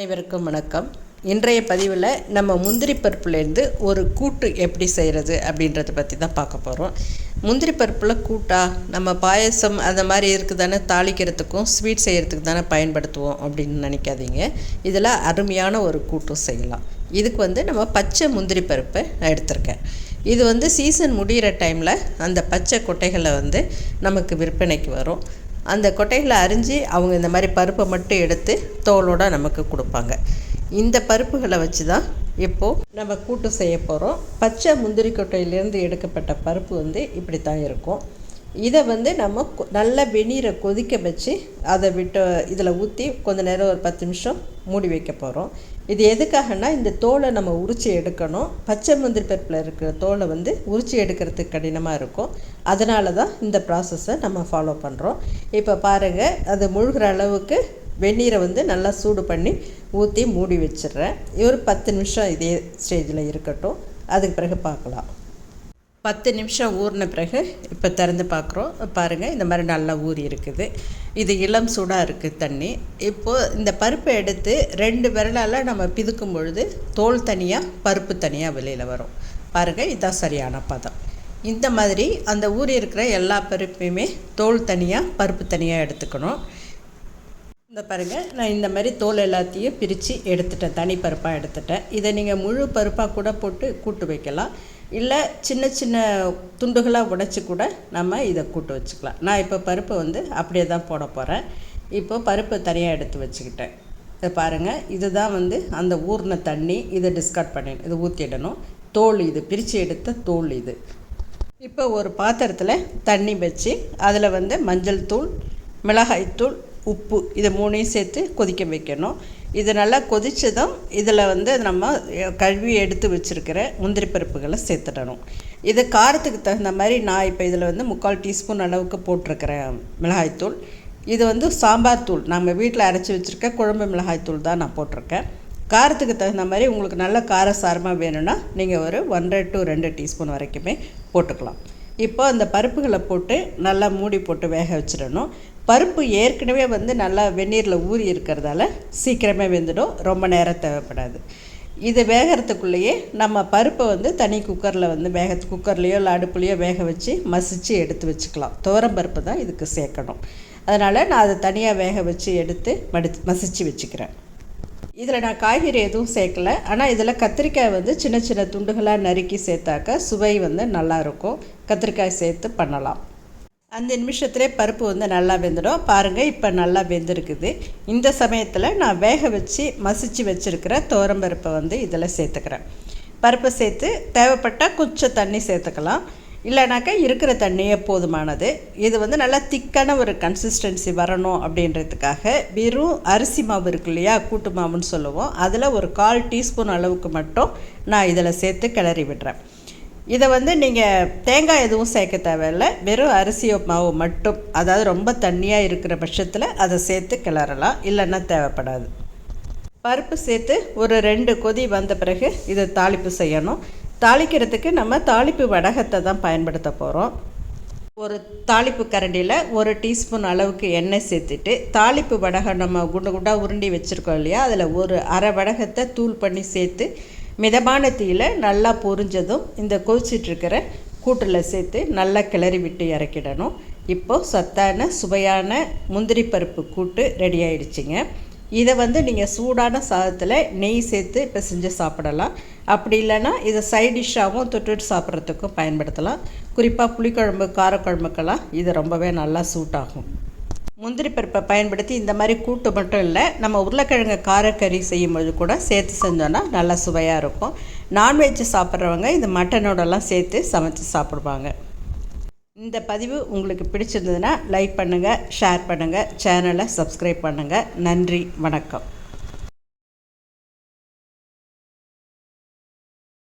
அனைவருக்கும் வணக்கம். இன்றைய பதிவில் நம்ம முந்திரி பருப்புலேருந்து ஒரு கூட்டு எப்படி செய்கிறது அப்படின்றத பற்றி தான் பார்க்க போகிறோம் முந்திரி பருப்பில் கூட்டா நம்ம பாயசம் அந்த மாதிரி இருக்குது தானே தாளிக்கிறதுக்கும் ஸ்வீட் செய்கிறதுக்கு தானே பயன்படுத்துவோம் அப்படின்னு நினைக்காதீங்க. இதில் அருமையான ஒரு கூட்டும் செய்யலாம். இதுக்கு வந்து நம்ம பச்சை முந்திரி பருப்பை நான் எடுத்திருக்கேன். இது வந்து சீசன் முடிகிற டைமில் அந்த பச்சை கொட்டைகளை வந்து நமக்கு விற்பனைக்கு வரும். அந்த கொட்டைகளை அரிஞ்சு அவங்க இந்த மாதிரி பருப்பை மட்டும் எடுத்து தோலோடு நமக்கு கொடுப்பாங்க. இந்த பருப்புகளை வச்சு தான் இப்போது நம்ம கூட்டு செய்ய போகிறோம் பச்சை முந்திரி கொட்டையிலேருந்து எடுக்கப்பட்ட பருப்பு வந்து இப்படி தான் இருக்கும். இதை வந்து நம்ம கொ- நல்ல வெந்நீரை கொதிக்க வச்சு அதை விட்டு இதில் ஊற்றி கொஞ்ச நேரம் ஒரு பத்து நிமிஷம் மூடி வைக்க போகிறோம் இது எதுக்காகனா இந்த தோலை நம்ம உரித்து எடுக்கணும். பச்சை முந்திரி பருப்பில் இருக்கிற தோலை வந்து உரித்து எடுக்கிறதுக்கு கடினமாக இருக்கும். அதனால தான் இந்த ப்ராசஸை நம்ம ஃபாலோ பண்ணுறோம் இப்போ பாருங்கள் அது முழுகிற அளவுக்கு வெந்நீரை வந்து நல்லா சூடு பண்ணி ஊற்றி மூடி வச்சிடுறேன். ஒரு பத்து நிமிஷம் இதே ஸ்டேஜில் இருக்கட்டும். அதுக்கு பிறகு பார்க்கலாம். பத்து நிமிஷம் ஊறின பிறகு இப்போ திறந்து பார்க்குறோம் பாருங்கள் இந்த மாதிரி நல்லா ஊறி இருக்குது. இது இளம் சூடாக இருக்குது தண்ணி. இப்போது இந்த பருப்பை எடுத்து ரெண்டு விரலால் நம்ம பிதுக்கும் பொழுது தோல் தனியாக பருப்பு தனியாக வெளியில் வரும். பாருங்கள் இதுதான் சரியான பதம். இந்த மாதிரி அந்த ஊறி இருக்கிற எல்லா பருப்பையுமே தோல் தனியாக பருப்பு தனியாக எடுத்துக்கணும். இந்த பாருங்கள் நான் இந்த மாதிரி தோல் எல்லாத்தையும் பிரித்து எடுத்துட்டேன். தனி பருப்பாக எடுத்துட்டேன். இதை நீங்கள் முழு பருப்பாக கூட போட்டு கூட்டு வைக்கலாம். இல்லை சின்ன சின்ன துண்டுகளாக உடைச்சி கூட நம்ம இதை கூட்டு வச்சுக்கலாம். நான் இப்போ பருப்பு வந்து அப்படியே தான் போட போகிறேன் இப்போ பருப்பு தனியாக எடுத்து வச்சுக்கிட்டேன். இதை பாருங்கள் இதுதான் வந்து அந்த ஊறின தண்ணி. இதை டிஸ்கார்ட் பண்ணிடணும் இது ஊற்றிடணும் தோல் இது பிரித்து எடுத்த தோல் இது. இப்போ ஒரு பாத்திரத்தில் தண்ணி வச்சு அதில் வந்து மஞ்சள் தூள் மிளகாய்த்தூள் உப்பு இதை மூணையும் சேர்த்து கொதிக்க வைக்கணும். இது நல்லா கொதித்ததும் இதில் வந்து நம்ம கழுவி எடுத்து வச்சுருக்கிற முந்திரி பருப்புகளை சேர்த்துடணும். இது காரத்துக்கு தகுந்த மாதிரி நான் இப்போ இதில் வந்து முக்கால் டீஸ்பூன் அளவுக்கு போட்டிருக்கிறேன் மிளகாய்த்தூள் இது வந்து சாம்பார் தூள். நம்ம வீட்டில் அரைச்சி வச்சுருக்க குழம்பு மிளகாய்த்தூள் தான் நான் போட்டிருக்கேன். காரத்துக்கு தகுந்த மாதிரி உங்களுக்கு நல்ல காரசாரமாக வேணும்னா நீங்கள் ஒரு ஒன்றரை டு ரெண்டு டீஸ்பூன் வரைக்குமே போட்டுக்கலாம். இப்போ அந்த பருப்புகளை போட்டு நல்லா மூடி போட்டு வேக வச்சிடணும். பருப்பு ஏற்கனவே வந்து நல்லா வெந்நீரில் ஊறி இருக்கிறதால சீக்கிரமே வெந்துடும். ரொம்ப நேரம் தேவைப்படாது. இது வேகிறதுக்குள்ளேயே நம்ம பருப்பை வந்து தனி குக்கரில் வந்து வேக குக்கர்லேயோ இல்லை அடுப்புலேயோ வேக வச்சு மசித்து எடுத்து வச்சுக்கலாம். துவரம் பருப்பு தான் இதுக்கு சேர்க்கணும். அதனால் நான் அதை தனியாக வேக வச்சு எடுத்து மடி மசித்து வச்சுக்கிறேன். இதில் நான் காய்கறி எதுவும் சேர்க்கல. ஆனால் இதில் கத்திரிக்காய் வந்து சின்ன சின்ன துண்டுகளாக நறுக்கி சேர்த்தாக்க சுவை வந்து நல்லா இருக்கும். கத்திரிக்காய் சேர்த்து பண்ணலாம். அந்த நிமிஷத்துலேயே பருப்பு வந்து நல்லா வெந்துடும். பாருங்கள் இப்போ நல்லா வெந்திருக்குது. இந்த சமயத்தில் நான் வேக வச்சு மசிச்சு வச்சுருக்கிற பருப்பை வந்து இதில் சேர்த்துக்கிறேன். பருப்பை சேர்த்து தேவைப்பட்டால் கொஞ்சம் தண்ணி சேர்த்துக்கலாம். இல்லைனாக்கா இருக்கிற தண்ணியே போதுமானது. இது வந்து நல்லா திக்கான ஒரு கன்சிஸ்டன்சி வரணும் அப்படின்றதுக்காக வெறும் அரிசி மாவு இருக்கு இல்லையா கூட்டு மாவுன்னு சொல்லுவோம். அதில் ஒரு கால் டீஸ்பூன் அளவுக்கு மட்டும் நான் இதில் சேர்த்து கிளறி விடுறேன். இதை வந்து நீங்கள் தேங்காய் எதுவும் சேர்க்க தேவையில்லை. வெறும் அரிசி மாவு மட்டும் அதாவது ரொம்ப தண்ணியாக இருக்கிற பட்சத்தில் அதை சேர்த்து கிளறலாம். இல்லைன்னா தேவைப்படாது. பருப்பு சேர்த்து ஒரு ரெண்டு கொதி வந்த பிறகு இதை தாளிப்பு செய்யணும். தாளிக்கிறதுக்கு நம்ம தாளிப்பு வடகத்தை தான் பயன்படுத்த போகிறோம் ஒரு தாளிப்பு கரண்டியில் ஒரு டீஸ்பூன் அளவுக்கு எண்ணெய் சேர்த்துட்டு தாளிப்பு வடகம் நம்ம குண்டு குண்டாக உருண்டி வச்சுருக்கோம் இல்லையா? அதில் ஒரு அரை வடகத்தை தூள் பண்ணி சேர்த்து மிதமான தீயில் நல்லா பொரிஞ்சதும் இந்த கொதிச்சிட்ருக்கிற கூட்டில் சேர்த்து நல்லா கிளறி விட்டு இறக்கிடணும். இப்போது சத்தான சுவையான முந்திரி பருப்பு கூட்டு ரெடி ஆயிடுச்சுங்க. இதை வந்து நீங்கள் சூடான சாதத்தில் நெய் சேர்த்து இப்போ செஞ்சு சாப்பிடலாம். அப்படி இல்லைன்னா இதை சைட் டிஷ்ஷாகவும் தொட்டுட்டு சாப்பிட்றதுக்கும் பயன்படுத்தலாம். குறிப்பாக புளிக்குழம்பு காரக்குழம்புக்கெல்லாம் இது ரொம்பவே நல்லா சூட் ஆகும். முந்திரி பருப்பை பயன்படுத்தி இந்த மாதிரி கூட்டு மட்டும் இல்லை நம்ம உருளைக்கிழங்கு காரக்கறி செய்யும்போது கூட சேர்த்து செஞ்சோன்னா நல்லா சுவையாக இருக்கும். நான்வெஜ் சாப்பிட்றவங்க இது மட்டனோடலாம் சேர்த்து சமைச்சு சாப்பிடுவாங்க. இந்த பதிவு உங்களுக்கு பிடிச்சிருந்ததுன்னா லைக் பண்ணுங்கள் ஷேர் பண்ணுங்கள் சேனலை சப்ஸ்கிரைப் பண்ணுங்கள் நன்றி வணக்கம்.